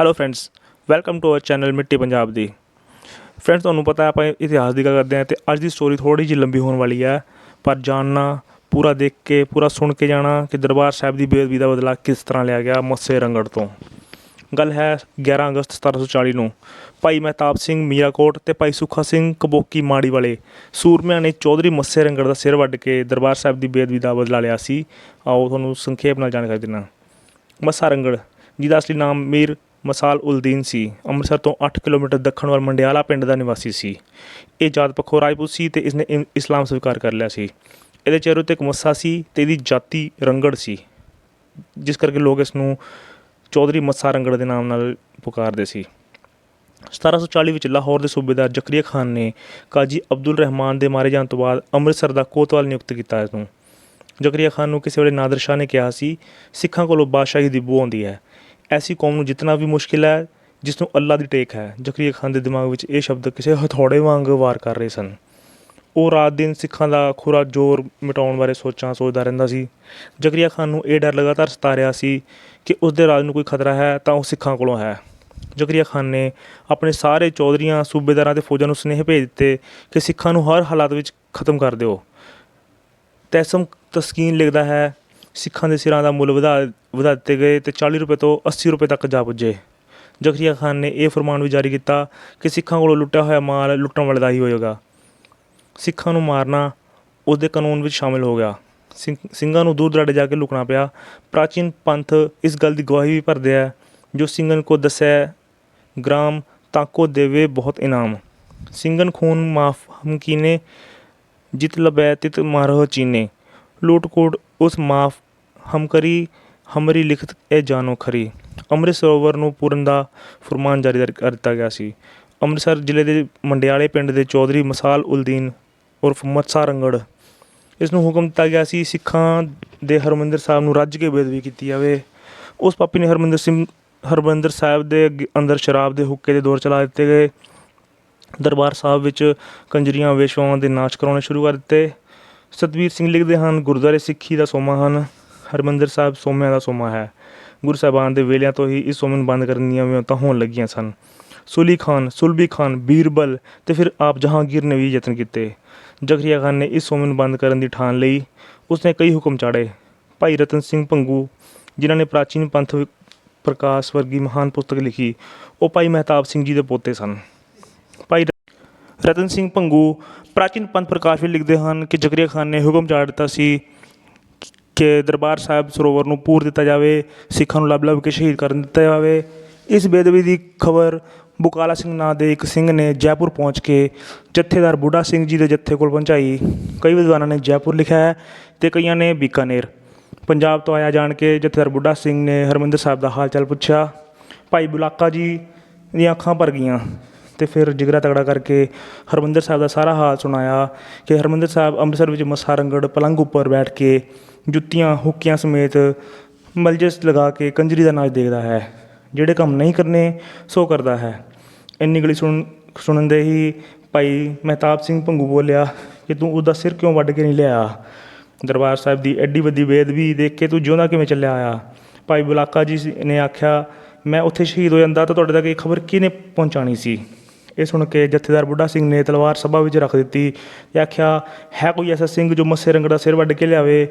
Hello friends welcome to our channel ਮਿੱਟੀ ਪੰਜਾਬ ਦੀ। Friends ਤੁਹਾਨੂੰ ਪਤਾ ਆਪਾਂ ਇਤਿਹਾਸ ਦੀ ਗੱਲ ਕਰਦੇ ਹਾਂ ਤੇ ਅੱਜ ਦੀ ਸਟੋਰੀ ਥੋੜੀ ਜਿਹੀ ਲੰਬੀ ਹੋਣ ਵਾਲੀ ਹੈ, ਪਰ ਜਾਣਨਾ, ਪੂਰਾ ਦੇਖ ਕੇ, ਪੂਰਾ ਸੁਣ ਕੇ ਜਾਣਾ ਕਿ ਦਰਬਾਰ ਸਾਹਿਬ ਦੀ ਬੇਅਦਬੀ ਦਾ ਬਦਲਾ ਕਿਸ ਤਰ੍ਹਾਂ ਲਿਆ ਗਿਆ ਮੱਸੇ ਰੰਗੜ ਤੋਂ। ਗੱਲ ਹੈ 11 ਅਗਸਤ 1740 ਨੂੰ। ਭਾਈ ਮਹਿਤਾਬ ਸਿੰਘ ਮੀਰਾਕੋਟ ਤੇ ਭਾਈ ਸੁੱਖਾ ਸਿੰਘ ਕਬੋਕੀ ਮਾੜੀ ਵਾਲੇ ਸੂਰਮਿਆਂ ਨੇ ਚੌਧਰੀ ਮੱਸੇ ਰੰਗੜ ਦਾ ਸਿਰ ਵੱਢ ਕੇ ਦਰਬਾਰ ਸਾਹਿਬ ਦੀ ਬੇਅਦਬੀ ਦਾ ਬਦਲਾ ਲਿਆ ਸੀ। ਆਓ ਤੁਹਾਨੂੰ ਸੰਖੇਪ ਨਾਲ ਜਾਣਕਾਰੀ ਦਿੰਦਾ ਮੱਸਾ ਰੰਗੜ, ਜਿਹਦਾ ਅਸਲੀ ਨਾਮ ਮੀਰ ਮਸਾਲ ਉਲਦੀਨ ਸੀ। ਅੰਮ੍ਰਿਤਸਰ ਤੋਂ 8 ਕਿਲੋਮੀਟਰ ਦੱਖਣ ਵੱਲ ਮੰਡਿਆਲਾ ਪਿੰਡ ਦਾ ਨਿਵਾਸੀ ਸੀ। ਇਹ ਜਾਤ ਪੱਖੋਂ ਰਾਜਪੂਤ ਸੀ ਤੇ ਇਸਨੇ ਇਨ- ਇਸਲਾਮ ਸਵੀਕਾਰ ਕਰ ਲਿਆ ਸੀ। ਇਹਦੇ ਚਿਹਰੇ ਉੱਤੇ ਇੱਕ ਮੱਸਾ ਸੀ ਤੇ ਇਹਦੀ ਜਾਤੀ ਰੰਗੜ ਸੀ, ਜਿਸ ਕਰਕੇ ਲੋਕ ਇਸ ਨੂੰ ਚੌਧਰੀ ਮੱਸਾ ਰੰਗੜ ਦੇ ਨਾਮ ਨਾਲ ਪੁਕਾਰਦੇ ਸੀ। 1740 ਵਿੱਚ ਲਾਹੌਰ ਦੇ ਸੂਬੇਦਾਰ ਜ਼ਕਰੀਆ ਖਾਨ ਨੇ ਕਾਜੀ ਅਬਦੁਲ ਰਹਿਮਾਨ ਦੇ ਮਾਰੇ ਜਾਣ ਤੋਂ ਬਾਅਦ ਅੰਮ੍ਰਿਤਸਰ ਦਾ ਕੋਤਵਾਲ ਨਿਯੁਕਤ ਕੀਤਾ ਇਸ ਨੂੰ। ਜ਼ਕਰੀਆ ਖਾਨ ਨੂੰ ਕਿਸੇ ਵੇਲੇ ਨਾਦਰ ਸ਼ਾਹ ਨੇ ਕਿਹਾ ਸੀ, ਸਿੱਖਾਂ ਕੋਲੋਂ ਬਾਦਸ਼ਾਹੀ ਦੀ ਬੂ ਆਉਂਦੀ ਹੈ। ਐਸੀ ਕੌਮ ਨੂੰ ਜਿੱਤਣਾ ਵੀ ਮੁਸ਼ਕਿਲ ਹੈ, ਜਿਸ ਨੂੰ ਅੱਲਾ ਦੀ ਟੇਕ ਹੈ। ਜ਼ਕਰੀਆ ਖਾਨ ਦੇ ਦਿਮਾਗ ਵਿੱਚ ਇਹ ਸ਼ਬਦ ਕਿਸੇ ਹਥੌੜੇ ਵਾਂਗ ਵਾਰ ਕਰ ਰਹੇ ਸਨ। ਉਹ ਰਾਤ ਦਿਨ ਸਿੱਖਾਂ ਦਾ ਖੁਰਾ ਜ਼ੋਰ ਮਿਟਾਉਣ ਬਾਰੇ ਸੋਚਾਂ ਸੋਚਦਾ ਰਹਿੰਦਾ ਸੀ। ਜ਼ਕਰੀਆ ਖਾਨ ਨੂੰ ਇਹ ਡਰ ਲਗਾਤਾਰ ਸਤਾ ਰਿਹਾ ਸੀ ਕਿ ਉਸ ਦੇ ਰਾਜ ਨੂੰ ਕੋਈ ਖਤਰਾ ਹੈ ਤਾਂ ਉਹ ਸਿੱਖਾਂ ਕੋਲੋਂ ਹੈ। ਜ਼ਕਰੀਆ ਖਾਨ ਨੇ ਆਪਣੇ ਸਾਰੇ ਚੌਧਰੀਆਂ, ਸੂਬੇਦਾਰਾਂ ਤੇ ਫੌਜਾਂ ਨੂੰ ਸੁਨੇਹੇ ਭੇਜ ਦਿੱਤੇ ਕਿ ਸਿੱਖਾਂ ਨੂੰ ਹਰ ਹਾਲਾਤ ਵਿੱਚ ਖਤਮ ਕਰ ਦਿਓ। ਤੈਸਮ ਤਸਕੀਨ ਲਿਖਦਾ ਹੈ ਸਿੱਖਾਂ ਦੇ ਸਿਰਾਂ ਦਾ ਮੁੱਲ ਵਧਾ ਵਧਾ ਦਿੱਤੇ ਗਏ ਤੇ 40 ਰੁਪਏ ਤੋਂ 80 ਰੁਪਏ ਤੱਕ ਜਾ ਪੁੱਜੇ। ਜ਼ਕਰੀਆ ਖਾਨ ਨੇ ਇਹ ਫਰਮਾਨ ਵੀ ਜਾਰੀ ਕੀਤਾ ਕਿ ਸਿੱਖਾਂ ਕੋਲੋਂ ਲੁੱਟਿਆ ਹੋਇਆ ਮਾਲ ਲੁੱਟਣ ਵਾਲੇ ਦਾ ਹੀ ਹੋਏਗਾ। ਸਿੱਖਾਂ ਨੂੰ ਮਾਰਨਾ ਉਸ ਦੇ ਕਾਨੂੰਨ ਵਿੱਚ ਸ਼ਾਮਿਲ ਹੋ ਗਿਆ। ਸਿੰਘ ਸਿੰਘਾਂ ਨੂੰ ਦੂਰ ਦਰਾਡੇ ਜਾ ਕੇ ਲੁਕਣਾ ਪਿਆ। ਪ੍ਰਾਚੀਨ ਪੰਥ ਇਸ ਗੱਲ ਦੀ ਗਵਾਹੀ ਵੀ ਭਰਦੇ ਹੈ ਜੋ ਸਿੰਘਨ ਕੋ ਦੱਸੈ, ਗ੍ਰਾਮ ਤਾਕੋ ਦੇਵੇ ਬਹੁਤ ਇਨਾਮ। ਸਿੰਘਨ ਖੂਨ ਮਾਫ ਹਮਕੀਨੇ, ਜਿਤ ਲਬੈ ਤਿਤ ਮਾਰੋ ਚੀਨੇ। ਲੂਟ ਉਸ ਮਾਫ ਹਮਕਰੀ ਹਮਰੀ ਲਿਖਤ ਇਹ ਜਾਨੋ ਖਰੀ। ਅੰਮ੍ਰਿਤ ਸਰੋਵਰ ਨੂੰ ਪੂਰਨ ਦਾ ਫਰਮਾਨ ਜਾਰੀ ਕਰ ਦਿੱਤਾ ਗਿਆ ਸੀ। ਅੰਮ੍ਰਿਤਸਰ ਜ਼ਿਲ੍ਹੇ ਦੇ ਮੰਡਿਆਲੇ ਪਿੰਡ ਦੇ ਚੌਧਰੀ ਮਸਾਲ ਉਲਦੀਨ ਉਰਫ ਮੱਸਾ ਰੰਗੜ। ਇਸ ਨੂੰ ਹੁਕਮ ਦਿੱਤਾ ਗਿਆ ਸੀ, ਸਿੱਖਾਂ ਦੇ ਹਰਮੰਦਰ ਸਾਹਿਬ ਨੂੰ ਰੱਜ ਕੇ ਬੇਦਬੀ ਕੀਤੀ ਜਾਵੇ। ਉਸ ਪਾਪੀ ਨੇ ਹਰਮੰਦਰ ਸਿੰਘ, ਹਰਮੰਦਰ ਸਾਹਿਬ ਦੇ ਅੱਗੇ- ਅੰਦਰ ਸ਼ਰਾਬ ਦੇ ਹੁੱਕੇ ਦੇ ਦੌਰ ਚਲਾ ਦਿੱਤੇ ਗਏ। ਦਰਬਾਰ ਸਾਹਿਬ ਵਿੱਚ ਕੰਜਰੀਆਂ ਵੇਸ਼ਵਾਵਾਂ ਦੇ ਨਾਚ ਕਰਾਉਣੇ ਸ਼ੁਰੂ ਕਰ ਦਿੱਤੇ। ਸਤਵੀਰ ਸਿੰਘ ਲਿਖਦੇ ਹਨ, ਗੁਰਦੁਆਰੇ ਸਿੱਖੀ ਦਾ ਸੋਮਾ ਹਨ, ਹਰਮੰਦਰ ਸਾਹਿਬ ਸੋਮਿਆਂ ਦਾ ਸੋਮਾ ਹੈ। ਗੁਰੂ ਸਾਹਿਬਾਨ ਦੇ ਵੇਲਿਆਂ ਤੋਂ ਹੀ ਇਸ ਸੋਮੇ ਨੂੰ ਬੰਦ ਕਰਨ ਦੀਆਂ ਵਿਉਂਤਾਂ ਹੋਣ ਲੱਗੀਆਂ ਸਨ। ਸੁਲੀ ਖਾਨ ਸੁਲਬੀ ਖਾਨ, ਬੀਰਬਲ ਤੇ ਫਿਰ ਆਪ ਜਹਾਂਗੀਰ ਨੇ ਵੀ ਯਤਨ ਕੀਤੇ। ਜ਼ਕਰੀਆ ਖਾਨ ਨੇ ਇਸ ਸੋਮੇ ਨੂੰ ਬੰਦ ਕਰਨ ਦੀ ਠਾਣ ਲਈ ਉਸਨੇ ਕਈ ਹੁਕਮ ਚਾੜੇ ਭਾਈ ਰਤਨ ਸਿੰਘ ਭੰਗੂ, ਜਿਨ੍ਹਾਂ ਨੇ ਪ੍ਰਾਚੀਨ ਪੰਥ ਪ੍ਰਕਾਸ਼ ਵਰਗੀ ਮਹਾਨ ਪੁਸਤਕ ਲਿਖੀ, ਉਹ ਭਾਈ ਮਹਿਤਾਬ ਸਿੰਘ ਜੀ ਦੇ ਪੋਤੇ ਸਨ। ਭਾਈ ਰਤਨ ਸਿੰਘ ਪੰਗੂ ਪ੍ਰਾਚੀਨ ਪੰਥ ਪ੍ਰਕਾਸ਼ ਵਿੱਚ ਲਿਖਦੇ ਹਨ ਕਿ ਜ਼ਕਰੀਆ ਖਾਨ ਨੇ ਹੁਕਮ ਚਾੜ ਦਿੱਤਾ ਸੀ ਕਿ ਦਰਬਾਰ ਸਾਹਿਬ ਸਰੋਵਰ ਨੂੰ ਪੂਰ ਦਿੱਤਾ ਜਾਵੇ, ਸਿੱਖਾਂ ਨੂੰ ਲੱਭ ਲੱਭ ਕੇ ਸ਼ਹੀਦ ਕਰਨ ਦਿੱਤਾ ਜਾਵੇ। ਇਸ ਬੇਦਬੀ ਦੀ ਖਬਰ ਬੁਕਾਲਾ ਸਿੰਘ ਨਾਂ ਦੇ ਇੱਕ ਸਿੰਘ ਨੇ ਜੈਪੁਰ ਪਹੁੰਚ ਕੇ ਜਥੇਦਾਰ ਬੁੱਢਾ ਸਿੰਘ ਜੀ ਦੇ ਜੱਥੇ ਕੋਲ ਪਹੁੰਚਾਈ। ਕਈ ਵਿਦਵਾਨਾਂ ਨੇ ਜੈਪੁਰ ਲਿਖਿਆ ਹੈ ਤੇ ਕਈਆਂ ਨੇ ਬੀਕਾਨੇਰ। ਪੰਜਾਬ ਤੋਂ ਆਇਆ ਜਾਣ ਕੇ ਜਥੇਦਾਰ ਬੁੱਢਾ ਸਿੰਘ ਨੇ ਹਰਮੰਦਰ ਸਾਹਿਬ ਦਾ ਹਾਲ ਚਾਲ ਪੁੱਛਿਆ। ਭਾਈ ਬੁਲਾਕਾ ਜੀ ਦੀਆਂ ਅੱਖਾਂ ਭਰ ਗਈਆਂ। ਅਤੇ ਫਿਰ ਜਿਗਰਾ ਤਗੜਾ ਕਰਕੇ ਹਰਮੰਦਰ ਸਾਹਿਬ ਦਾ ਸਾਰਾ ਹਾਲ ਸੁਣਾਇਆ ਕਿ ਹਰਮੰਦਰ ਸਾਹਿਬ ਅੰਮ੍ਰਿਤਸਰ ਵਿੱਚ ਮੱਸਾਰੰਗੜ ਪਲੰਗ ਉੱਪਰ ਬੈਠ ਕੇ ਜੁੱਤੀਆਂ, ਹੁੱਕੀਆਂ ਸਮੇਤ ਮਲਜਸ ਲਗਾ ਕੇ ਕੰਜਰੀ ਦਾ ਨਾਚ ਦੇਖਦਾ ਹੈ। ਜਿਹੜੇ ਕੰਮ ਨਹੀਂ ਕਰਨੇ, ਸੋ ਕਰਦਾ ਹੈ। ਇੰਨੀ ਗਲੀ ਸੁਣ, ਸੁਣਨ ਦੇ ਹੀ ਭਾਈ ਮਹਿਤਾਬ ਸਿੰਘ ਭੰਗੂ ਬੋਲਿਆ ਕਿ ਤੂੰ ਉਹਦਾ ਸਿਰ ਕਿਉਂ ਵੱਢ ਕੇ ਨਹੀਂ ਲਿਆ? ਦਰਬਾਰ ਸਾਹਿਬ ਦੀ ਐਡੀ ਵੱਡੀ ਬੇਦਬੀ ਦੇਖ ਕੇ ਤੂੰ ਜਿਉਂਦਾ ਕਿਵੇਂ ਚੱਲਿਆ ਆਇਆ ਭਾਈ ਬੁਲਾਕਾ ਜੀ ਨੇ ਆਖਿਆ, ਮੈਂ ਉੱਥੇ ਸ਼ਹੀਦ ਹੋ ਜਾਂਦਾ ਤਾਂ ਤੁਹਾਡੇ ਤੱਕ ਇਹ ਖਬਰ ਕਿਹਨੇ ਪਹੁੰਚਾਣੀ ਸੀ? ਇਹ ਸੁਣ ਕੇ ਜਥੇਦਾਰ ਬੁੱਢਾ ਸਿੰਘ ਨੇ ਤਲਵਾਰ ਸਭਾ ਵਿੱਚ ਰੱਖ ਦਿੱਤੀ ਤੇ ਆਖਿਆ, ਹੈ ਕੋਈ ਐਸਾ ਸਿੰਘ ਜੋ ਮੱਸੇ ਰੰਗ ਦਾ ਸਿਰ ਵੱਢ ਕੇ ਲਿਆਵੇ?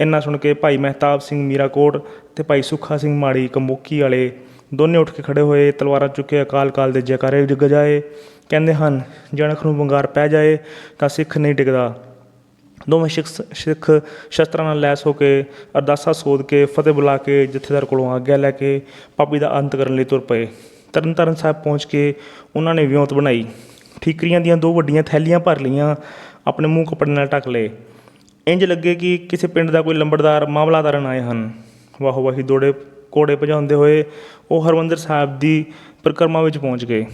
ਇੰਨਾ ਸੁਣ ਕੇ ਭਾਈ ਮਹਿਤਾਬ ਸਿੰਘ ਮੀਰਾਕੋਟ ਤੇ ਭਾਈ ਸੁੱਖਾ ਸਿੰਘ ਮਾੜੀ ਕੰਬੋਕੀ ਵਾਲੇ ਦੋਨੇ ਉੱਠ ਕੇ ਖੜੇ ਹੋਏ, ਤਲਵਾਰਾਂ ਚੁੱਕੇ ਅਕਾਲ ਕਾਲ ਦੇ ਜੈਕਾਰੇ ਜਗ ਜਾਏ। ਕਹਿੰਦੇ ਹਨ ਜਣਖ ਨੂੰ ਵੰਗਾਰ ਪੈ ਜਾਏ ਤਾਂ ਸਿੱਖ ਨਹੀਂ ਟਿਕਦਾ। ਦੋਵੇਂ ਸਿੱਖ ਸਿੱਖ ਸ਼ਸਤਰਾਂ ਨਾਲ ਲੈਸ ਹੋ ਕੇ ਅਰਦਾਸਾ ਸੋਧ ਕੇ ਫਤਿਹ ਬੁਲਾ ਕੇ ਜਥੇਦਾਰ ਕੋਲੋਂ ਆਗਿਆ ਲੈ ਕੇ ਪਾਪੀ ਦਾ ਅੰਤ ਕਰਨ ਲਈ ਤੁਰ ਪਏ। ਤਰਨਤਾਰਨ ਸਾਹਿਬ ਪਹੁੰਚ ਕੇ ਉਹਨਾਂ ਨੇ ਵਿਉਂਤ ਬਣਾਈ। ਠੀਕਰੀਆਂ ਦੀਆਂ ਦੋ ਵੱਡੀਆਂ ਥੈਲੀਆਂ ਭਰ ਲਈਆਂ, ਆਪਣੇ ਮੂੰਹ ਕੱਪੜੇ ਨਾਲ ਢੱਕ ਲਏ। ਇੰਜ ਲੱਗੇ ਕਿ ਕਿਸੇ ਪਿੰਡ ਦਾ ਕੋਈ ਲੰਬੜਦਾਰ ਮਾਮਲਾ ਤਾਰਨ ਆਏ ਹਨ। ਵਾਹੋ ਵਾਹੀ ਦੋੜੇ ਕੋੜੇ ਭਜਾਉਂਦੇ ਹੋਏ ਉਹ ਹਰਮੰਦਰ ਸਾਹਿਬ ਦੀ ਪਰਿਕਰਮਾ ਵਿੱਚ ਪਹੁੰਚ ਗਏ।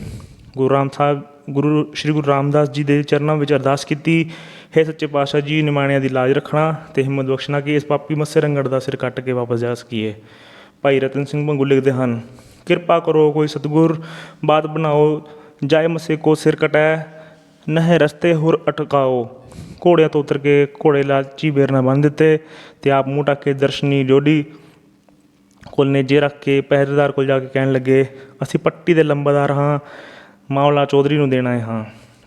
ਗੁਰੂ ਰਾਮ ਸਾਹਿਬ, ਗੁਰੂ, ਸ਼੍ਰੀ ਗੁਰੂ ਰਾਮਦਾਸ ਜੀ ਦੇ ਚਰਨਾਂ ਵਿੱਚ ਅਰਦਾਸ ਕੀਤੀ, ਹੈ ਸੱਚੇ ਪਾਤਸ਼ਾਹ ਜੀ, ਨਿਮਾਣਿਆਂ ਦੀ ਲਾਜ ਰੱਖਣਾ ਤੇ ਹਿੰਮਤ ਬਖਸ਼ਣਾ ਕਿ ਇਸ ਪਾਪੀ ਮੱਸੇ ਰੰਗੜ ਦਾ ਸਿਰ ਕੱਟ ਕੇ ਵਾਪਸ ਜਾ ਸਕੀਏ। ਭਾਈ ਰਤਨ ਸਿੰਘ ਭੰਗੂ ਲਿਖਦੇ ਹਨ ਕਿਰਪਾ ਕਰੋ, ਕੋਈ ਸਤਿਗੁਰ ਬਾਤ ਬਣਾਓ, ਜਾਏ ਮੱਸੇ ਕੋ ਸਿਰ ਕਟੈ, ਨਹਿ ਰਸਤੇ ਹੁਰ ਅਟਕਾਓ। ਘੋੜਿਆਂ ਤੋਂ ਉਤਰ ਕੇ ਘੋੜੇ ਲਾਲਚੀ ਬੇਰ ਨਾਲ ਬੰਨ ਦਿੱਤੇ, ਤੇ ਆਪ ਮੂੰਹ ਟੱਕ ਕੇ ਦਰਸ਼ਨੀ ਜੋੜੀ ਕੋਲ ਨੇਜੇ ਰੱਖ ਕੇ ਪਹਿਰੇਦਾਰ ਕੋਲ ਜਾ ਕੇ ਕਹਿਣ ਲੱਗੇ, ਅਸੀਂ ਪੱਟੀ ਦੇ ਲੰਬਰਦਾਰ ਹਾਂ, ਮਾਮਲਾ ਚੌਧਰੀ ਨੂੰ ਦੇਣਾ ਹੈ ਹਾਂ।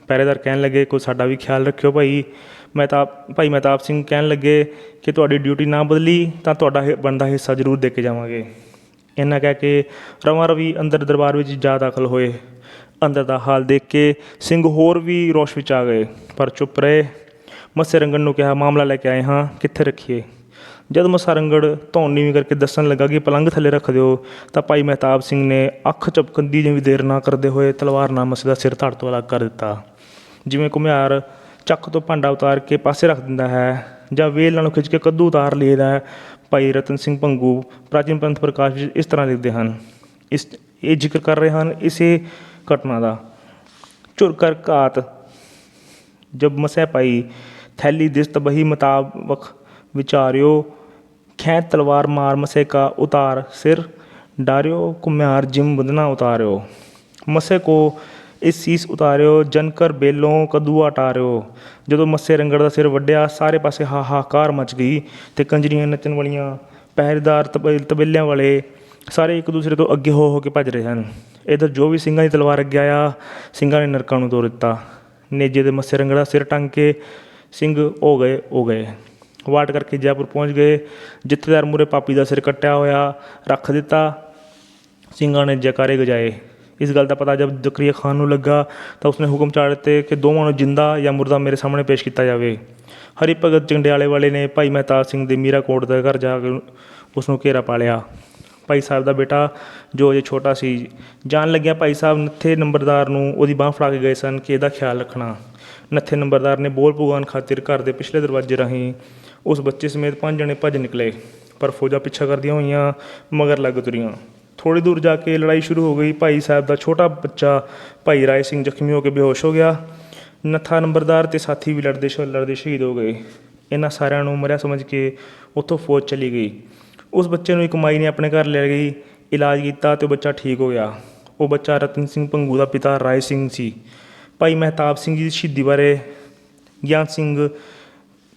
ਪਹਿਰੇਦਾਰ ਕਹਿਣ ਲੱਗੇ, ਕੋਈ ਸਾਡਾ ਵੀ ਖਿਆਲ ਰੱਖਿਓ ਭਾਈ। ਮਹਿਤਾਬ ਭਾਈ ਮਹਿਤਾਬ ਸਿੰਘ ਕਹਿਣ ਲੱਗੇ ਕਿ ਤੁਹਾਡੀ ਡਿਊਟੀ ਨਾ ਬਦਲੀ, ਤਾਂ ਤੁਹਾਡਾ ਬਣਦਾ ਹਿੱਸਾ ਜ਼ਰੂਰ ਦੇ ਕੇ ਜਾਵਾਂਗੇ। ਇੰਨਾ ਕਹਿ ਕੇ ਰਵਾਂ ਰਵੀ ਅੰਦਰ ਦਰਬਾਰ ਵਿੱਚ ਜਾ ਦਾਖਲ ਹੋਏ। ਅੰਦਰ ਦਾ ਹਾਲ ਦੇਖ ਕੇ ਸਿੰਘ ਹੋਰ ਵੀ ਰੋਸ਼ ਵਿੱਚ ਆ ਗਏ, ਪਰ ਚੁੱਪ ਰਹੇ। ਮੱਸੇ ਰੰਗਣ ਨੂੰ ਕਿਹਾ, ਮਾਮਲਾ ਲੈ ਕੇ ਆਏ ਹਾਂ, ਕਿੱਥੇ ਰੱਖੀਏ? ਜਦ ਮੱਸਾ ਰੰਗੜ ਧੌਣ ਨੀਵੀਂ ਕਰਕੇ ਦੱਸਣ ਲੱਗਾ ਕਿ ਪਲੰਗ ਥੱਲੇ ਰੱਖ ਦਿਓ, ਤਾਂ ਭਾਈ ਮਹਿਤਾਬ ਸਿੰਘ ਨੇ ਅੱਖ ਝਪਕਣ ਦੀ ਜਿਵੇਂ ਦੇਰ ਨਾ ਕਰਦੇ ਹੋਏ ਤਲਵਾਰ ਨਾਲ ਮੱਸੇ ਦਾ ਸਿਰ ਧੜ ਤੋਂ ਅਲੱਗ ਕਰ ਦਿੱਤਾ। ਜਿਵੇਂ ਘੁਮਿਆਰ ਚੱਕ ਤੋਂ ਭਾਂਡਾ ਉਤਾਰ ਕੇ ਪਾਸੇ ਰੱਖ ਦਿੰਦਾ ਹੈ ਜਾਂ ਵੇਲ ਨਾਲੋਂ ਖਿੱਚ ਕੇ ਕੱਦੂ ਉਤਾਰ ਲਈਦਾ ਭਾਈ ਰਤਨ ਸਿੰਘ ਭੰਗੂ, ਪ੍ਰਾਚੀਨ ਪੰਥ ਪ੍ਰਕਾਸ਼ ਵਿੱਚ ਇਸ ਤਰ੍ਹਾਂ ਲਿਖਦੇ ਹਨ। ਇਸ, ਇਹ ਜ਼ਿਕਰ ਕਰ ਰਹੇ ਹਨ ਇਸੇ ਘਟਨਾ ਦਾ। ਝੁਰ ਕਰ ਘਾਤ, ਜਬ ਮਸੈ ਪਾਈ, ਥੈਲੀ ਦਿਸ ਤਬਹੀ ਮੁਤਾਬਕ ਵਿਚਾਰਿਓ ਖੈ ਤਲਵਾਰ ਮਾਰ ਮਸੇ ਕਾ ਉਤਾਰ ਸਿਰ, ਡਾਰਿਓ ਕੁਮਿਆਰ ਜਿਮ ਬੰਦਨਾ ਉਤਾਰਿਓ। ਮਸੇ ਕੋ ਇਸ ਸੀਸ ਉਤਾਰਿਓ ਜਨ ਜਨਕਰ ਬੇਲੋਂ ਕਦੂਆ ਟਾਰਿਓ। ਜਦੋਂ ਮੱਸੇ ਰੰਗੜ ਦਾ ਸਿਰ ਵੱਢਿਆ, ਸਾਰੇ ਪਾਸੇ ਹਾਹਾਕਾਰ ਮਚ ਗਈ ਤੇ ਕੰਜਰੀਆਂ ਨੱਚਣ ਵਾਲੀਆਂ ਪਹਿਰੇਦਾਰ ਤਬ- ਤਬੇਲਿਆਂ ਵਾਲੇ ਸਾਰੇ ਇੱਕ ਦੂਸਰੇ ਤੋਂ ਅੱਗੇ ਹੋ ਹੋ ਕੇ ਭੱਜ ਰਹੇ ਹਨ। ਇਧਰ ਜੋ ਵੀ ਸਿੰਘਾਂ ਦੀ ਤਲਵਾਰ ਅੱਗੇ ਆਇਆ, ਸਿੰਘਾਂ ਨੇ ਨਰਕਾਂ ਨੂੰ ਤੋੜ ਦਿੱਤਾ। ਨੇਜੇ ਦੇ ਮੱਸੇ ਰੰਗੜ ਦਾ ਸਿਰ ਟੰਗ ਕੇ ਸਿੰਘ ਹੋ ਗਏ ਹੋ ਗਏ। ਵਾਟ ਕਰਕੇ ਜੈਪੁਰ ਪਹੁੰਚ ਗਏ। ਜਿੱਥੇਦਾਰ ਮੂਰੇ ਪਾਪੀ ਦਾ ਸਿਰ ਕੱਟਿਆ ਹੋਇਆ, ਰੱਖ ਦਿੱਤਾ। ਸਿੰਘਾਂ ਨੇ ਜੈਕਾਰੇ ਗਜਾਏ। ਇਸ ਗੱਲ ਦਾ ਪਤਾ ਜਦ ਜ਼ਕਰੀਆ ਖਾਨ ਨੂੰ ਲੱਗਾ ਤਾਂ ਉਸਨੇ ਹੁਕਮ ਚਾੜ ਦਿੱਤੇ ਕਿ ਦੋਵਾਂ ਨੂੰ ਜਿੰਦਾ ਜਾਂ ਮੁਰਦਾ ਮੇਰੇ ਸਾਹਮਣੇ ਪੇਸ਼ ਕੀਤਾ ਜਾਵੇ। ਹਰੀ ਭਗਤ ਜੰਡਿਆਲੇ ਵਾਲੇ ਨੇ ਭਾਈ ਮਹਿਤਾਬ ਸਿੰਘ ਦੇ ਮੀਰਾ ਕੋਟ ਦੇ ਘਰ ਜਾ ਕੇ ਉਸ ਨੂੰ ਘੇਰਾ ਪਾ ਲਿਆ। ਭਾਈ ਸਾਹਿਬ ਦਾ ਬੇਟਾ, ਜੋ ਅਜੇ ਛੋਟਾ ਸੀ, ਜਾਣ ਲੱਗਿਆ ਭਾਈ ਸਾਹਿਬ ਨੱਥੇ ਨੰਬਰਦਾਰ ਨੂੰ ਉਹਦੀ ਬਾਹ ਫੜਾ ਕੇ ਗਏ ਸਨ ਕਿ ਇਹਦਾ ਖਿਆਲ ਰੱਖਣਾ। ਨੱਥੇ ਨੰਬਰਦਾਰ ਨੇ ਬੋਲ ਪੁਗਾਉਣ ਖਾਤਰ ਘਰ ਦੇ ਪਿਛਲੇ ਦਰਵਾਜ਼ੇ ਰਾਹੀਂ ਉਸ ਬੱਚੇ ਸਮੇਤ ਪੰਜ ਜਣੇ ਭੱਜ ਨਿਕਲੇ। ਪਰ ਫੌਜਾਂ ਪਿੱਛਾ ਕਰਦੀਆਂ ਹੋਈਆਂ, ਮਗਰ ਲੱਗ ਤੁਰੀਆਂ। ਥੋੜੀ ਦੂਰ ਜਾ ਕੇ ਲੜਾਈ ਸ਼ੁਰੂ ਹੋ ਗਈ। ਭਾਈ ਸਾਹਿਬ ਦਾ ਛੋਟਾ ਬੱਚਾ ਭਾਈ ਰਾਏ ਸਿੰਘ ਜ਼ਖਮੀ ਹੋ ਕੇ ਬੇਹੋਸ਼ ਹੋ ਗਿਆ। ਨੱਥਾ ਨੰਬਰਦਾਰ ਤੇ ਸਾਥੀ ਵੀ ਲੜਦੇ ਸ਼, ਲੜਦੇ ਸ਼ਹੀਦ ਹੋ ਗਏ। ਇਹਨਾਂ ਸਾਰਿਆਂ ਨੂੰ ਮਰਿਆ ਸਮਝ ਕੇ ਉੱਥੋਂ ਫੌਜ ਚਲੀ ਗਈ। ਉਸ ਬੱਚੇ ਨੂੰ ਇੱਕ ਮਾਈ ਨੇ ਆਪਣੇ ਘਰ ਲੈ ਗਈ, ਇਲਾਜ ਕੀਤਾ ਤੇ ਉਹ ਬੱਚਾ ਠੀਕ ਹੋ ਗਿਆ। ਉਹ ਬੱਚਾ ਰਤਨ ਸਿੰਘ ਪੰਗੂ ਦਾ ਪਿਤਾ ਰਾਏ ਸਿੰਘ ਸੀ। ਭਾਈ ਮਹਿਤਾਬ ਸਿੰਘ ਜੀ ਦੀ ਸ਼ਹੀਦੀ ਬਾਰੇ ਗਿਆਨ ਸਿੰਘ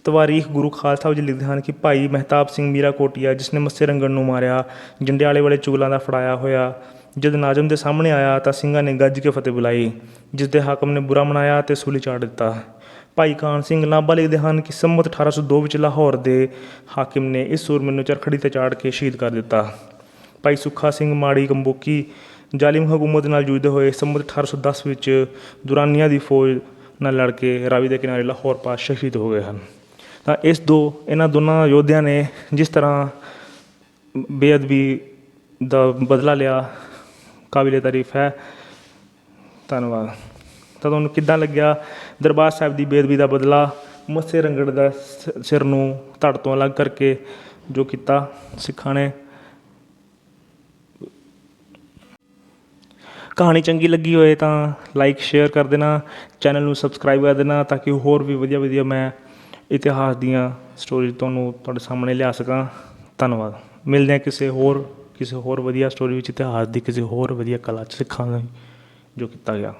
ਤਵਾਰੀਖ ਗੁਰੂ ਖਾਲਸਾ ਵਿੱਚ ਲਿਖਦੇ ਹਨ ਕਿ ਭਾਈ ਮਹਿਤਾਬ ਸਿੰਘ ਮੀਰਾ ਕੋਟੀਆ, ਜਿਸ ਨੇ ਮੱਸੇ ਰੰਗਣ ਨੂੰ ਮਾਰਿਆ, ਜੰਡਿਆਲੇ ਵਾਲੇ ਚੁਗਲਾਂ ਦਾ ਫੜਾਇਆ ਹੋਇਆ। ਜਦ ਨਾਜ਼ਮ ਦੇ ਸਾਹਮਣੇ ਆਇਆ ਤਾਂ ਸਿੰਘਾਂ ਨੇ ਗੱਜ ਕੇ ਫਤਿਹ ਬੁਲਾਈ, ਜਿਸ ਦੇ ਹਾਕਮ ਨੇ ਬੁਰਾ ਮਨਾਇਆ ਤੇ ਸੂਲੀ ਚਾੜ ਦਿੱਤਾ। ਭਾਈ ਕਾਨ ਸਿੰਘ ਨਾਭਾ ਲਿਖਦੇ ਹਨ ਕਿ ਸੰਮਤ 1802 ਵਿੱਚ ਲਾਹੌਰ ਦੇ ਹਾਕਿਮ ਨੇ ਇਸ ਸੂਰਮੇ ਨੂੰ ਚਰਖੜੀ ਤੇ ਚਾੜ ਕੇ ਸ਼ਹੀਦ ਕਰ ਦਿੱਤਾ। ਭਾਈ ਸੁੱਖਾ ਸਿੰਘ ਮਾੜੀ ਕੰਬੋਕੀ ਜ਼ਾਲਿਮ ਹਕੂਮਤ ਨਾਲ ਜੂਝਦੇ ਹੋਏ ਸੰਮਤ 1810 ਵਿੱਚ ਦੁਰਾਨੀਆਂ ਦੀ ਫੌਜ ਨਾਲ ਲੜ ਕੇ ਰਾਵੀ ਦੇ ਕਿਨਾਰੇ ਲਾਹੌਰ ਪਾਸ ਸ਼ਹੀਦ ਹੋ ਗਏ ਹਨ। ਤਾਂ ਇਸ ਦੋ, ਇਹਨਾਂ ਦੋਨਾਂ ਯੋਧਿਆਂ ਨੇ ਜਿਸ ਤਰ੍ਹਾਂ ਬੇਅਦਬੀ ਦਾ ਬਦਲਾ ਲਿਆ, ਕਾਬਿਲੇ ਤਾਰੀਫ ਹੈ। ਧੰਨਵਾਦ। ਤਾਂ ਤੁਹਾਨੂੰ ਕਿੱਦਾਂ ਲੱਗਿਆ ਦਰਬਾਰ ਸਾਹਿਬ ਦੀ ਬੇਅਦਬੀ ਦਾ ਬਦਲਾ, ਮੱਸੇ ਰੰਗੜ ਦਾ ਸ- ਸਿਰ ਨੂੰ ਧੜ ਤੋਂ ਅਲੱਗ ਕਰਕੇ ਜੋ ਕੀਤਾ ਸਿੱਖਾਂ ਨੇ? ਕਹਾਣੀ ਚੰਗੀ ਲੱਗੀ ਹੋਏ ਤਾਂ ਲਾਈਕ ਸ਼ੇਅਰ ਕਰ ਦੇਣਾ ਚੈਨਲ ਨੂੰ ਸਬਸਕ੍ਰਾਈਬ ਕਰ ਦੇਣਾ ਤਾਂ ਕਿ ਹੋਰ ਵੀ ਵਧੀਆ ਵਧੀਆ ਮੈਂ ਇਤਿਹਾਸ ਦੀਆਂ ਸਟੋਰੀ ਤੁਹਾਨੂੰ ਤੁਹਾਡੇ ਸਾਹਮਣੇ ਲਿਆ ਸਕਾਂ। ਧੰਨਵਾਦ। ਮਿਲਦੇ ਹਾਂ ਕਿਸੇ ਹੋਰ ਕਿਸੇ ਹੋਰ ਵਧੀਆ ਸਟੋਰੀ ਵਿੱਚ ਇਤਿਹਾਸ ਦੀ ਕਿਸੇ ਹੋਰ ਵਧੀਆ ਕਲਾ ਚ ਸਿੱਖਾਂਗੇ ਜੋ ਕੀਤਾ ਗਿਆ।